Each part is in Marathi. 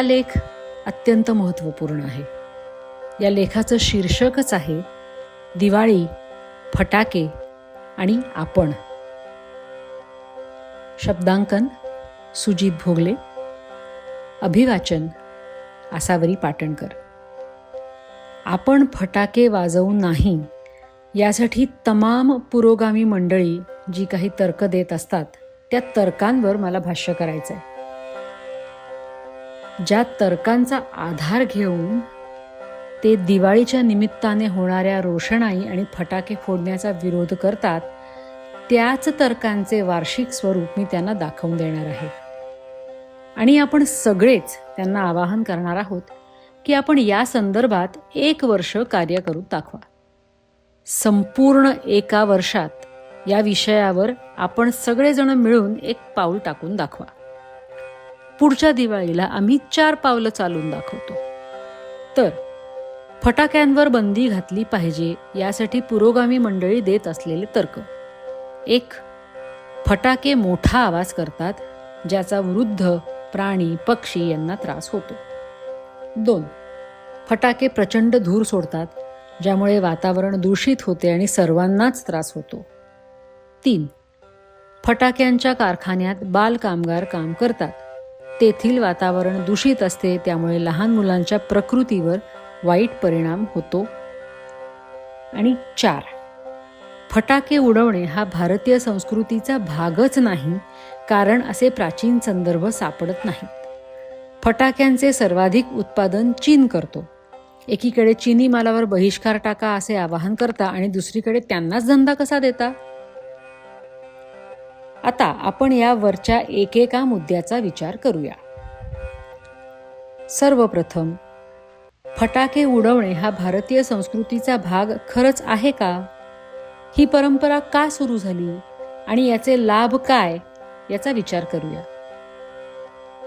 हा लेख अत्यंत महत्त्वपूर्ण आहे. या लेखाचं शीर्षकच आहे दिवाळी फटाके आणि आपण. शब्दांकन सुजित भोगले. अभिवाचन आसावरी पाटणकर. आपण फटाके वाजवू नाही यासाठी तमाम पुरोगामी मंडळी जी काही तर्क देत असतात त्या तर्कांवर मला भाष्य करायचं आहे ज्या तर्कांचा आधार घेऊन ते दिवाळीच्या निमित्ताने होणाऱ्या रोषणाई आणि फटाके फोडण्याचा विरोध करतात त्याच तर्कांचे वार्षिक स्वरूप मी त्यांना दाखवून देणार आहे. आणि आपण सगळेच त्यांना आवाहन करणार आहोत की आपण या संदर्भात एक वर्ष कार्य करून दाखवा. संपूर्ण एका वर्षात या विषयावर आपण सगळेजण मिळून एक पाऊल टाकून दाखवा. पुढच्या दिवाळीला आम्ही चार पावलं चालून दाखवतो. तर फटाक्यांवर बंदी घातली पाहिजे यासाठी पुरोगामी मंडळी देत असलेले तर्क. एक फटाके मोठा आवाज करतात ज्याचा वृद्ध प्राणी पक्षी यांना त्रास होतो. दोन फटाके प्रचंड धूर सोडतात ज्यामुळे वातावरण दूषित होते आणि सर्वांनाच त्रास होतो. तीन फटाक्यांच्या कारखान्यात बालकामगार काम करतात. तेथील वातावरण दूषित असते त्यामुळे लहान मुलांच्या प्रकृतीवर वाईट परिणाम होतो. आणि चार फटाके उडवणे हा भारतीय संस्कृतीचा भागच नाही कारण असे प्राचीन संदर्भ सापडत नाहीत. फटाक्यांचे सर्वाधिक उत्पादन चीन करतो. एकीकडे चीनी मालावर बहिष्कार टाका असे आवाहन करता आणि दुसरीकडे त्यांनाच धंदा कसा देता? आता आपण या वरच्या एकेका मुद्द्याचा विचार करूया. सर्वप्रथम फटाके उडवणे हा भारतीय संस्कृतीचा भाग खरंच आहे का? ही परंपरा का सुरू झाली आणि याचे लाभ काय याचा विचार करूया.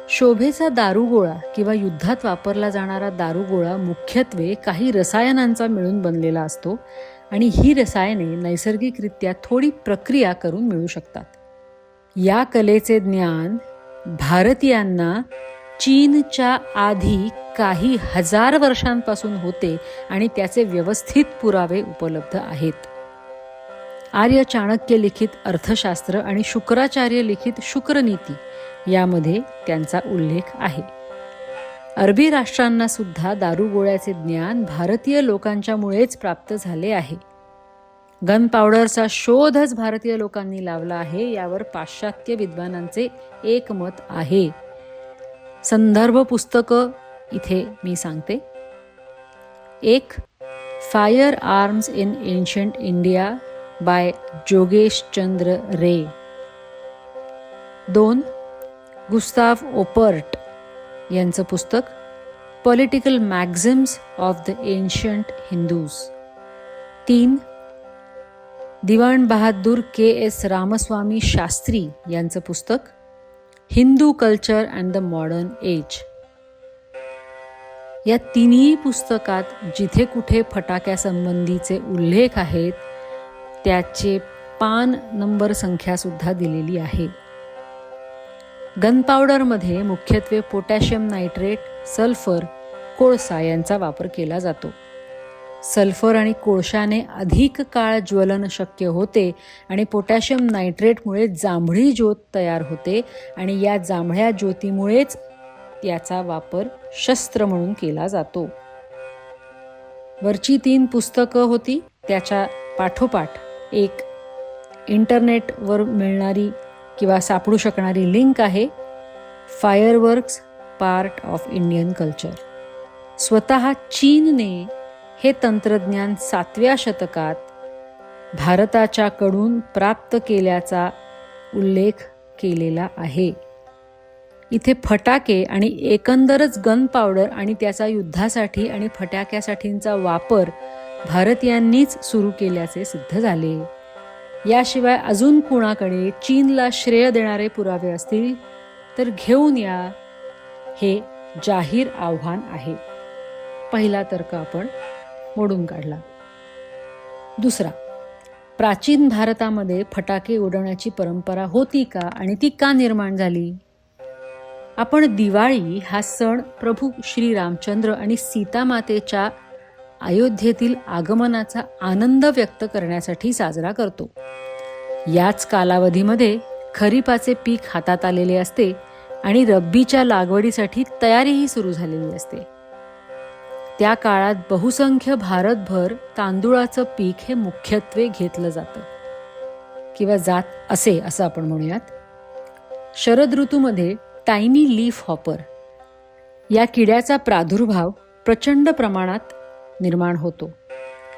शोभेचा दारुगोळा किंवा युद्धात वापरला जाणारा दारुगोळा मुख्यत्वे काही रसायनांचा मिळून बनलेला असतो आणि ही रसायने नैसर्गिकरित्या थोडी प्रक्रिया करून मिळू शकतात. या कलेचे ज्ञान भारतीयांना चीनच्या आधी काही हजार वर्षांपासून होते आणि त्याचे व्यवस्थित पुरावे उपलब्ध आहेत. आर्य चाणक्य लिखित अर्थशास्त्र आणि शुक्राचार्य लिखित शुक्रनीती यामध्ये त्यांचा उल्लेख आहे. अरबी राष्ट्रांना सुद्धा दारुगोळ्याचे ज्ञान भारतीय लोकांच्यामुळेच प्राप्त झाले आहे. गन पावडरचा शोधच भारतीय लोकांनी लावला आहे. यावर पाश्चात्य विद्वानांचे एकमत आहे. संदर्भ पुस्तकं इथे मी सांगते. एक fire arms in ancient India by जोगेश Chandra Ray. दोन गुस्ताफ ओपर्ट यांचं पुस्तक political maxims of the ancient Hindus तीन दिवाण बहादूर के एस रामस्वामी शास्त्री यांचं पुस्तक Hindu culture and the modern age. या तिन्ही पुस्तकात जिथे कुठे फटाक्यासंबंधीचे उल्लेख आहेत त्याचे पान नंबर संख्यासुद्धा दिलेली आहे. गनपावडरमध्ये मुख्यत्वे पोटॅशियम नायट्रेट सल्फर कोळसा यांचा वापर केला जातो. सल्फर आणि कोळशाने अधिक काळ ज्वलन शक्य होते आणि पोटॅशियम नायट्रेटमुळे जांभळी ज्योत तयार होते आणि या जांभळ्या ज्योतीमुळेच याचा वापर शस्त्र म्हणून केला जातो. वरची तीन पुस्तकं होती. त्याच्या पाठोपाठ एक इंटरनेटवर मिळणारी किंवा सापडू शकणारी लिंक आहे. Fireworks part of Indian culture. स्वतः चीनने हे तंत्रज्ञान सातव्या शतकात भारताच्याकडून प्राप्त केल्याचा उल्लेख केलेला आहे. इथे फटाके आणि एकंदरच गन पावडर आणि त्याचा युद्धासाठी आणि फटाक्यासाठींचा वापर भारतीयांनीच सुरू केल्याचे सिद्ध झाले. याशिवाय अजून कुणाकडे चीनला श्रेय देणारे पुरावे असतील तर घेऊन या हे जाहीर आव्हान आहे. पहिला तर्क आपण मोडून काढला. दुसरा प्राचीन भारतामध्ये फटाके उडवण्याची परंपरा होती का आणि ती का निर्माण झाली? आपण दिवाळी हा सण प्रभू श्री रामचंद्र आणि सीतामातेच्या अयोध्येतील आगमनाचा आनंद व्यक्त करण्यासाठी साजरा करतो. याच कालावधीमध्ये खरीपाचे पीक हातात आलेले असते आणि रब्बीच्या लागवडीसाठी तयारीही सुरू झालेली असते. त्या काळात बहुसंख्य भारतभर तांदुळाचं पीक हे मुख्यत्वे घेतलं जातं. किंवा जात असे असं आपण म्हणूयात. शरद ऋतूमध्ये टायनी लीफ हॉपर या किड्याचा प्रादुर्भाव प्रचंड प्रमाणात निर्माण होतो.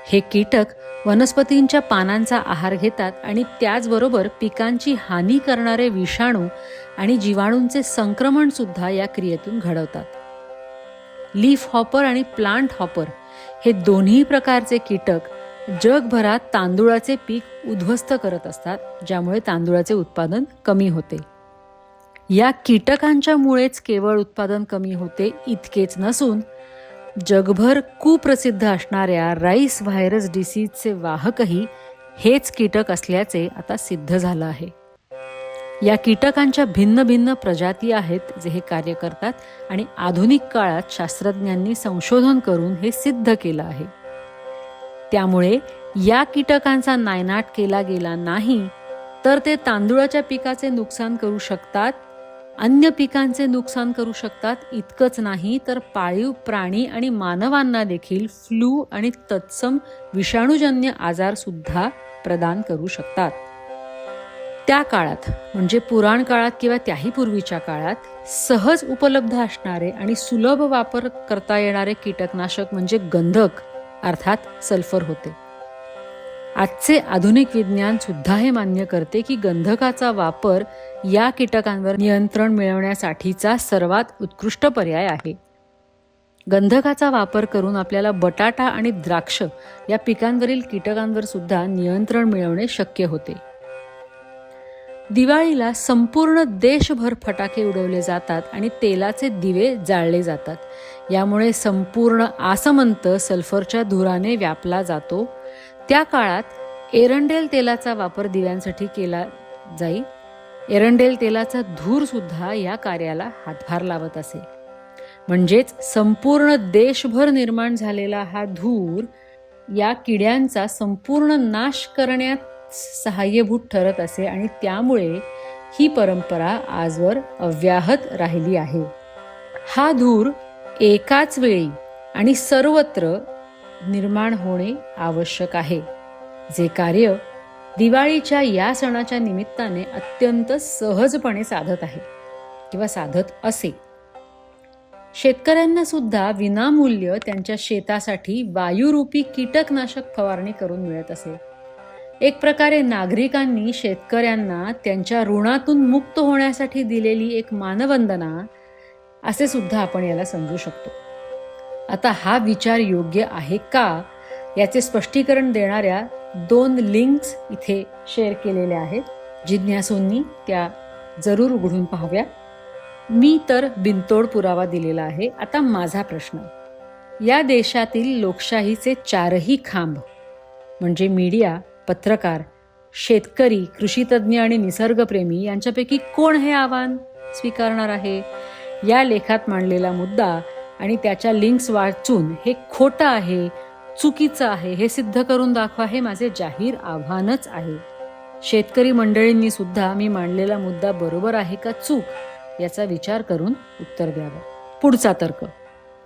हे कीटक वनस्पतींच्या पानांचा आहार घेतात आणि त्याचबरोबर पिकांची हानी करणारे विषाणू आणि जीवाणूंचे संक्रमणसुद्धा या क्रियेतून घडवतात. लीफ हॉपर आणि प्लांट हॉपर. हे दोन्ही प्रकारचे कीटक जगभरात तांदुळाचे पीक उद्ध्वस्त करत असतात ज्यामुळे तांदुळाचे उत्पादन कमी होते. या कीटकांच्यामुळेच केवळ उत्पादन कमी होते इतकेच नसून जगभर कुप्रसिद्ध असणाऱ्या राईस व्हायरस डिसीजचे वाहकही हेच कीटक असल्याचे आता सिद्ध झालं आहे. या कीटकांच्या भिन्न भिन्न प्रजाती आहेत जे हे कार्य करतात आणि आधुनिक काळात शास्त्रज्ञांनी संशोधन करून हे सिद्ध केलं आहे. त्यामुळे या कीटकांचा नायनाट केला गेला नाही तर ते तांदुळाच्या पिकाचे नुकसान करू शकतात अन्य पिकांचे नुकसान करू शकतात इतकंच नाही तर पाळीव प्राणी आणि मानवांना देखील फ्लू आणि तत्सम विषाणूजन्य आजारसुद्धा प्रदान करू शकतात. त्या काळात म्हणजे पुराण काळात किंवा त्याही पूर्वीच्या काळात सहज उपलब्ध असणारे आणि सुलभ वापर करता येणारे कीटकनाशक म्हणजे गंधक अर्थात सल्फर होते. आजचे आधुनिक विज्ञान सुद्धा हे मान्य करते की गंधकाचा वापर या कीटकांवर नियंत्रण मिळवण्यासाठीचा सर्वात उत्कृष्ट पर्याय आहे. गंधकाचा वापर करून आपल्याला बटाटा आणि द्राक्ष या पिकांवरील कीटकांवर सुद्धा नियंत्रण मिळवणे शक्य होते. दिवाळीला संपूर्ण देशभर फटाके उडवले जातात आणि तेलाचे दिवे जाळले जातात. यामुळे संपूर्ण आसमंत सल्फरच्या धुराने व्यापला जातो. त्या काळात एरंडेल तेलाचा वापर दिव्यांसाठी केला जाई. एरंडेल तेलाचा धूरसुद्धा या कार्याला हातभार लावत असे. म्हणजेच संपूर्ण देशभर निर्माण झालेला हा धूर या किड्यांचा संपूर्ण नाश करण्यात सहाय्यभूत ठरत असे आणि त्यामुळे ही परंपरा आजवर अव्याहत राहिली आहे. हा धूर एकाच वेळी आणि सर्वत्र निर्माण होणे आवश्यक आहे जे कार्य दिवाळीच्या या सणाच्या निमित्ताने अत्यंत सहजपणे साधत आहे किंवा साधत असे. शेतकऱ्यांना सुद्धा विनामूल्य त्यांच्या शेतासाठी वायुरूपी कीटकनाशक फवारणी करून मिळत असे. एक प्रकारे नागरिकांनी शेतकऱ्यांना त्यांच्या ऋणातून मुक्त होण्यासाठी दिलेली एक मानवंदना असे सुद्धा आपण याला समजू शकतो. आता हा विचार योग्य आहे का? याचे स्पष्टीकरण देणाऱ्या दोन लिंक्स इथे शेअर केलेल्या आहेत. जिज्ञासूंनी त्या जरूर उघडून पाहाव्या. मी तर बिनतोड पुरावा दिलेला आहे. आता माझा प्रश्न. या देशातील लोकशाहीचे चारही खांब म्हणजे मीडिया पत्रकार शेतकरी कृषीतज्ञ आणि निसर्गप्रेमी यांच्यापैकी कोण हे आव्हान स्वीकारणार आहे? या लेखात मांडलेला मुद्दा आणि त्याच्या लिंक्स वाचून हे खोटं आहे चुकीचं आहे हे सिद्ध करून दाखवा हे माझे जाहीर आव्हानच आहे. शेतकरी मंडळींनी सुद्धा मी मांडलेला मुद्दा बरोबर आहे का चूक याचा विचार करून उत्तर द्यावं. पुढचा तर्क.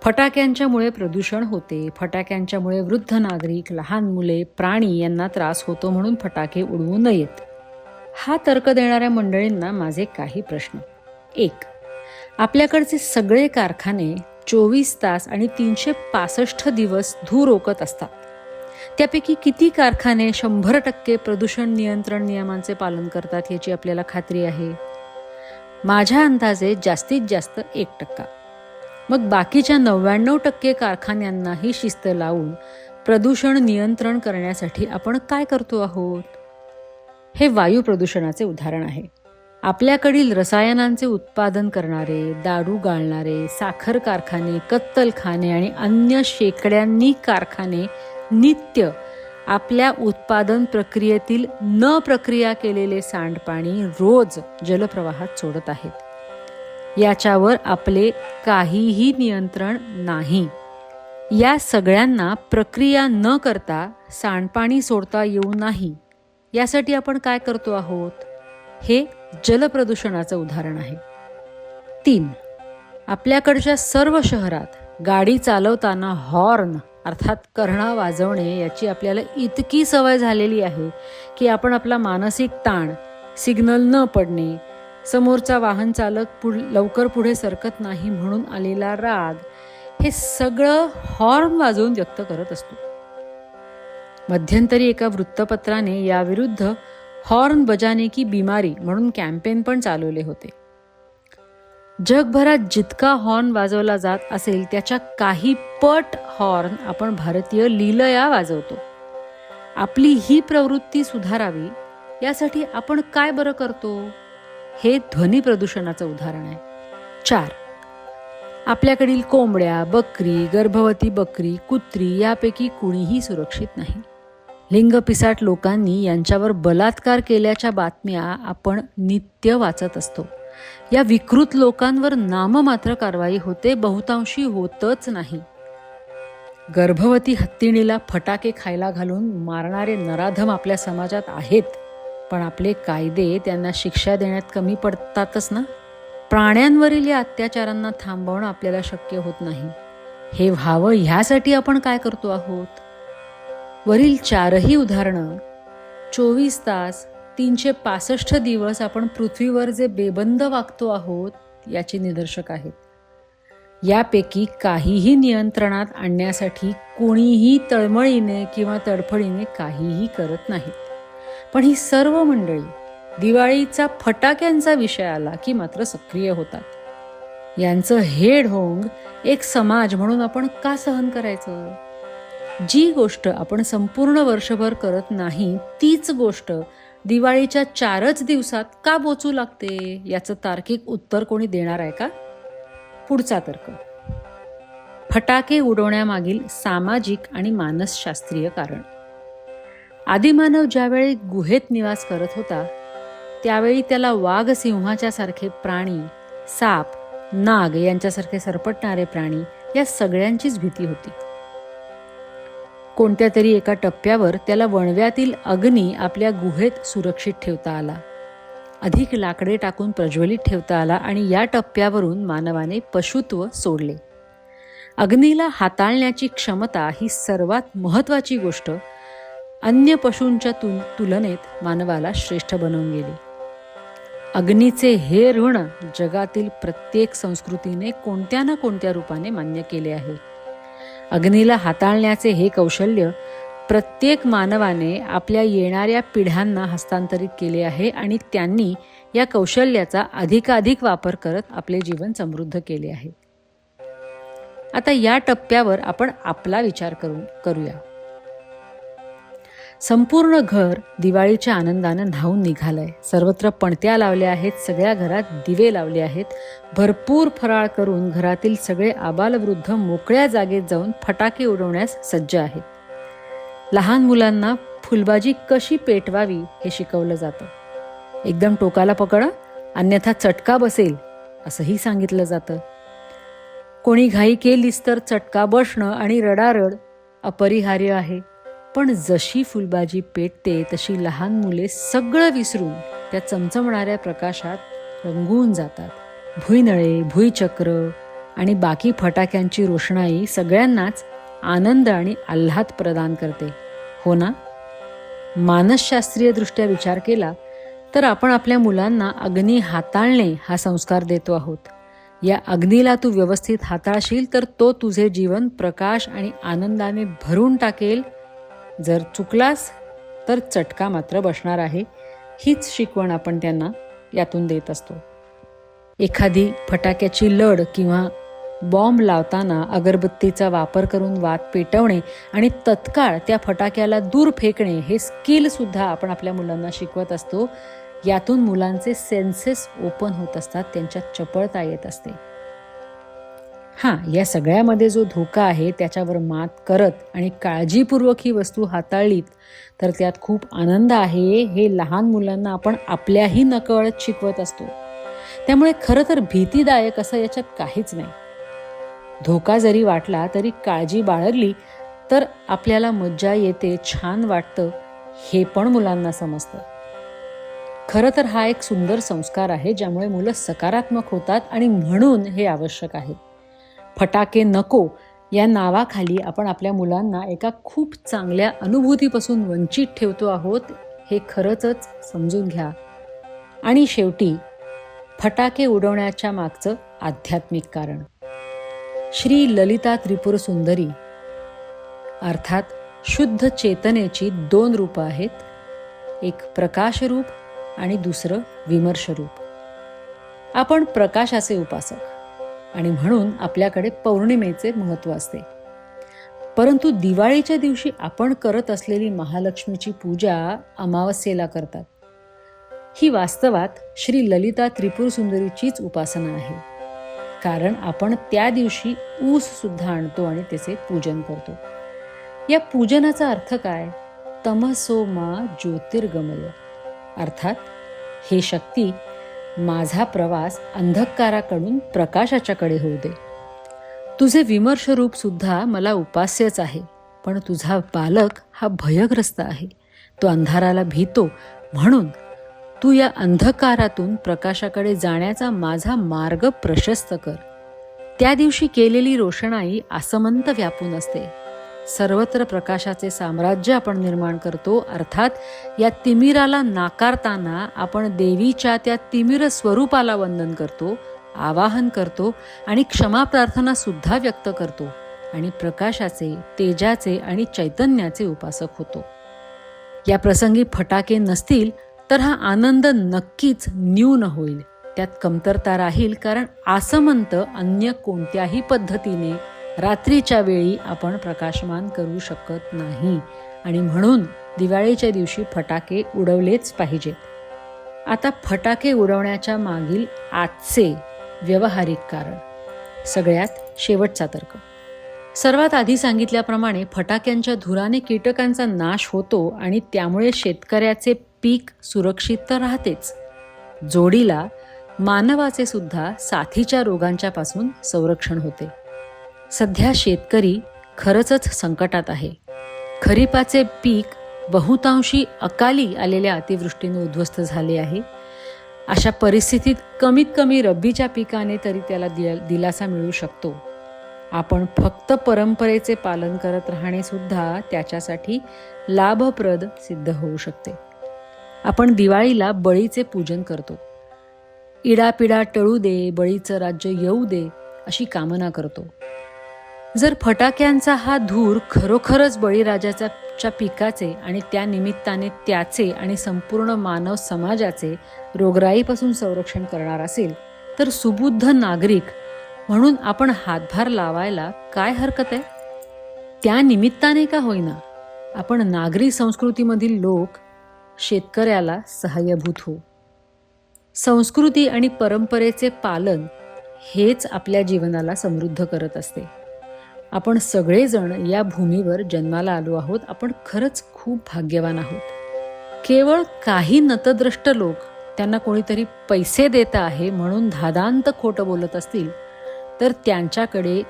फटाक्यांच्यामुळे प्रदूषण होते फटाक्यांच्यामुळे वृद्ध नागरिक लहान मुले प्राणी यांना त्रास होतो म्हणून फटाके उडवू नयेत. हा तर्क देणाऱ्या मंडळींना माझे काही प्रश्न. एक आपल्याकडचे सगळे कारखाने चोवीस तास आणि तीनशे पासष्ट दिवस धूर रोकत असतात. त्यापैकी किती कारखाने शंभर टक्के प्रदूषण नियंत्रण नियमांचे पालन करतात याची आपल्याला खात्री आहे? माझ्या अंदाजे जास्तीत जास्त एक टक्का. मग बाकीच्या नव्याण्णव टक्के कारखान्यांना ही शिस्त लावून प्रदूषण नियंत्रण करण्यासाठी आपण काय करतो आहोत? हे वायू प्रदूषणाचे उदाहरण आहे. आपल्याकडील रसायनांचे उत्पादन करणारे दारू गाळणारे साखर कारखाने कत्तलखाने आणि अन्य शेकड्यांनी कारखाने नित्य आपल्या उत्पादन प्रक्रियेतील न प्रक्रिया केलेले सांडपाणी रोज जलप्रवाहात सोडत आहेत. याच्यावर आपले काहीही नियंत्रण नाही. या सगळ्यांना प्रक्रिया न करता सांडपाणी सोडता येऊ नाही. यासाठी आपण काय करतो आहोत? हे जलप्रदूषणाचं उदाहरण आहे. तीन आपल्याकडच्या सर्व शहरात गाडी चालवताना हॉर्न अर्थात कर्णा वाजवणे याची आपल्याला इतकी सवय झालेली आहे की आपण आपला मानसिक ताण सिग्नल न पडणे समोरचा वाहन चालक पुढ लवकर पुढे सरकत नाही म्हणून आलेला राग हे सगळं हॉर्न वाजवून व्यक्त करत असतो. मध्यंतरी एका वृत्तपत्राने याविरुद्ध हॉर्न बजाने की बिमारी म्हणून कॅम्पेन पण चालवले होते. जगभरात जितका हॉर्न वाजवला जात असेल त्याच्या काही पट हॉर्न आपण भारतीय लीलया वाजवतो. आपली ही प्रवृत्ती सुधारावी यासाठी आपण काय बरं करतो? हे ध्वनी प्रदूषणाचं उदाहरण आहे. चार. आपल्याकडील कोंबड्या बकरी गर्भवती बकरी कुत्री यापैकी कुणीही सुरक्षित नाही. लिंगपिसाट लोकांनी यांच्यावर बलात्कार केल्याच्या बातम्या आपण नित्य वाचत असतो. या विकृत लोकांवर नाममात्र कारवाई होते बहुतांशी होतच नाही. गर्भवती हत्तीणीला फटाके खायला घालून मारणारे नराधम आपल्या समाजात आहेत. पण आपले कायदे त्यांना शिक्षा देण्यात कमी पडतातच ना? प्राण्यांवरील या अत्याचारांना थांबवणं आपल्याला शक्य होत नाही. हे व्हावं ह्यासाठी आपण काय करतो आहोत? वरील चारही उदाहरणं चोवीस तास तीनशे पासष्ट दिवस आपण पृथ्वीवर जे बेबंद वागतो आहोत याचे निदर्शक आहेत. यापैकी काहीही नियंत्रणात आणण्यासाठी कोणीही तळमळीने किंवा तडफडीने काहीही करत नाहीत. पण ही सर्व मंडळी दिवाळीचा फटाक्यांचा विषय आला की मात्र सक्रिय होतात. यांचं हे ढोंग एक समाज म्हणून आपण का सहन करायचं? जी गोष्ट आपण संपूर्ण वर्षभर करत नाही तीच गोष्ट दिवाळीच्या चारच दिवसात का बोचू लागते याचं तार्किक उत्तर कोणी देणार आहे का? पुढचा तर्क. फटाके उडवण्यामागील सामाजिक आणि मानसशास्त्रीय कारण. आदिमानव ज्यावेळी गुहेत निवास करत होता त्यावेळी त्याला वाघ सिंहाच्या सारखे प्राणी साप नाग यांच्यासारखे सरपटणारे प्राणी या सगळ्यांचीच भीती होती. कोणत्या तरी एका टप्प्यावर त्याला वणव्यातील अग्नी आपल्या गुहेत सुरक्षित ठेवता आला. अधिक लाकडे टाकून प्रज्वलित ठेवता आला आणि या टप्प्यावरून मानवाने पशुत्व सोडले. अग्नीला हाताळण्याची क्षमता ही सर्वात महत्वाची गोष्ट अन्य पशूंच्या तु तुलनेत मानवाला श्रेष्ठ बनवून गेली. अग्नीचे हे ऋण जगातील प्रत्येक संस्कृतीने कोणत्या ना कोणत्या रूपाने मान्य केले आहे. अग्नीला हाताळण्याचे हे कौशल्य प्रत्येक मानवाने आपल्या येणाऱ्या पिढ्यांना हस्तांतरित केले आहे आणि त्यांनी या कौशल्याचा अधिकाधिक वापर करत आपले जीवन समृद्ध केले आहे. आता या टप्प्यावर आपण आपला विचार करू करूया. संपूर्ण घर दिवाळीच्या आनंदानं न्हावून निघालंय. सर्वत्र पणत्या लावल्या आहेत सगळ्या घरात दिवे लावले आहेत. भरपूर फराळ करून घरातील सगळे आबालवृद्ध मोकळ्या जागेत जाऊन फटाके उडवण्यास सज्ज आहेत. लहान मुलांना फुलबाजी कशी पेटवावी हे शिकवलं जातं. एकदम टोकाला पकडा अन्यथा चटका बसेल असंही सांगितलं जातं. कोणी घाई केलीस तर चटका बसणं आणि रडारड अपरिहार्य आहे. पण जशी फुलबाजी पेटते तशी लहान मुले सगळं विसरून त्या चमचमणाऱ्या प्रकाशात रंगून जातात. भुईनळे भुईचक्र आणि बाकी फटाक्यांची रोषणाई सगळ्यांनाच आनंद आणि आल्हाद प्रदान करते. हो ना? मानसशास्त्रीयदृष्ट्या विचार केला तर आपण आपल्या मुलांना अग्नी हाताळणे हा संस्कार देतो आहोत. या अग्नीला तू व्यवस्थित हाताळशील तर तो तुझे जीवन प्रकाश आणि आनंदाने भरून टाकेल जर चुकलास तर चटका मात्र बसणार आहे. हीच शिकवण आपण त्यांना यातून देत असतो. एखादी फटाक्याची लढ किंवा बॉम्ब लावताना अगरबत्तीचा वापर करून वात पेटवणे आणि तत्काळ त्या फटाक्याला दूर फेकणे हे स्किलसुद्धा आपण आपल्या मुलांना शिकवत असतो. यातून मुलांचे सेन्सेस ओपन होत असतात त्यांच्यात चपळता येत असते. हां या सगळ्यामध्ये जो धोका आहे त्याच्यावर मात करत आणि काळजीपूर्वक ही वस्तू हाताळलीत तर त्यात खूप आनंद आहे हे लहान मुलांना आपण आपल्याही नकळत शिकवत असतो. त्यामुळे खरं तर भीतीदायक असं याच्यात काहीच नाही. धोका जरी वाटला तरी काळजी बाळगली तर आपल्याला मज्जा येते छान वाटतं हे पण मुलांना समजतं. खरं तर हा एक सुंदर संस्कार आहे ज्यामुळे मुलं सकारात्मक होतात आणि म्हणून हे आवश्यक आहे. फटाके नको या नावाखाली आपण आपल्या मुलांना एका खूप चांगल्या अनुभूतीपासून वंचित ठेवतो आहोत हे खरंच समजून घ्या. आणि शेवटी फटाके उडवण्याच्या मागचं आध्यात्मिक कारण. श्री ललिता त्रिपुर सुंदरी अर्थात शुद्ध चेतनेची दोन रूपं आहेत एक प्रकाशरूप आणि दुसरं विमर्शरूप. आपण प्रकाशाचे उपासक. आणि म्हणून आपल्याकडे पौर्णिमेचे महत्त्व असते. परंतु दिवाळीच्या दिवशी आपण करत असलेली महालक्ष्मीची पूजा अमावस्येला करतात. ही वास्तवात श्री ललिता त्रिपुर सुंदरीचीच उपासना आहे. कारण आपण त्या दिवशी ऊस सुद्धा आणतो आणि त्याचे पूजन करतो. या पूजनाचा अर्थ काय? तमसो मा ज्योतिर्गमय. अर्थात हे शक्ती माझा प्रवास अंधकाराकडून प्रकाशाच्याकडे होऊ दे. तुझे विमर्श रूपसुद्धा मला उपास्यच आहे पण तुझा बालक हा भयग्रस्त आहे. तो अंधाराला भीतो म्हणून तू या अंधकारातून प्रकाशाकडे जाण्याचा माझा मार्ग प्रशस्त कर. त्या दिवशी केलेली रोषणाई आसमंत व्यापून असते. सर्वत्र प्रकाशाचे साम्राज्य आपण निर्माण करतो अर्थात या तिमिराला नाकारताना आपण देवीच्या त्या तिमिर स्वरूपाला वंदन करतो आवाहन करतो आणि क्षमा प्रार्थना सुद्धा व्यक्त करतो आणि प्रकाशाचे तेजाचे आणि चैतन्याचे उपासक होतो. या प्रसंगी फटाके नसतील तर हा आनंद नक्कीच न्यून होईल. त्यात कमतरता राहील कारण आसमंत अन्य कोणत्याही पद्धतीने रात्रीच्या वेळी आपण प्रकाशमान करू शकत नाही. आणि म्हणून दिवाळीच्या दिवशी फटाके उडवलेच पाहिजेत आता फटाके उडवण्याच्या मागील आजचे व्यवहारिक कारण. सगळ्यात शेवटचा तर्क. सर्वात आधी सांगितल्याप्रमाणे फटाक्यांच्या धुराने कीटकांचा नाश होतो आणि त्यामुळे शेतकऱ्याचे पीक सुरक्षित तर राहतेच. जोडीला मानवाचे सुद्धा साथीच्या रोगांच्या पासून संरक्षण होते. सध्या शेतकरी खरंच संकटात आहे. खरीपाचे पीक बहुतांशी अकाली आलेल्या अतिवृष्टीने उद्ध्वस्त झाले आहे. अशा परिस्थितीत कमीत कमी रब्बीच्या पिकाने तरी त्याला दिला दिलासा मिळू शकतो. आपण फक्त परंपरेचे पालन करत राहणे सुद्धा त्याच्यासाठी लाभप्रद सिद्ध होऊ शकते. आपण दिवाळीला बळीचे पूजन करतो. इडापिडा टळू दे बळीचं राज्य येऊ दे अशी कामना करतो. जर फटाक्यांचा हा धूर खरोखरच बळीराजाच्या च्या पिकाचे आणि त्या निमित्ताने त्याचे आणि संपूर्ण मानव समाजाचे रोगराईपासून संरक्षण करणार असेल तर सुबुद्ध नागरिक म्हणून आपण हातभार लावायला काय हरकत आहे? त्या निमित्ताने का होईना? आपण नागरी संस्कृतीमधील लोक शेतकऱ्याला सहाय्यभूत हो संस्कृती आणि परंपरेचे पालन हेच आपल्या जीवनाला समृद्ध करत असते. आपण सगळेजण या भूमीवर जन्माला आलो आहोत. आपण खरंच खूप भाग्यवान आहोत. केवळ काही नतद्रष्ट लोक त्यांना कोणीतरी पैसे देत आहे म्हणून धादांत खोटं बोलत असतील तर त्यांच्याकडे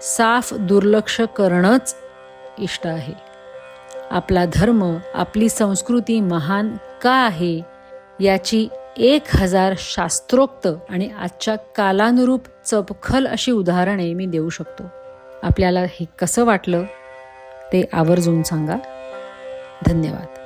साफ दुर्लक्ष करणंच इष्ट आहे. आपला धर्म आपली संस्कृती महान का आहे याची एक हजार शास्त्रोक्त आणि आजच्या कालानुरूप चपखल अशी उदाहरणे मी देऊ शकतो. आपल्याला हे कसं वाटलं ते आवर्जून सांगा. धन्यवाद.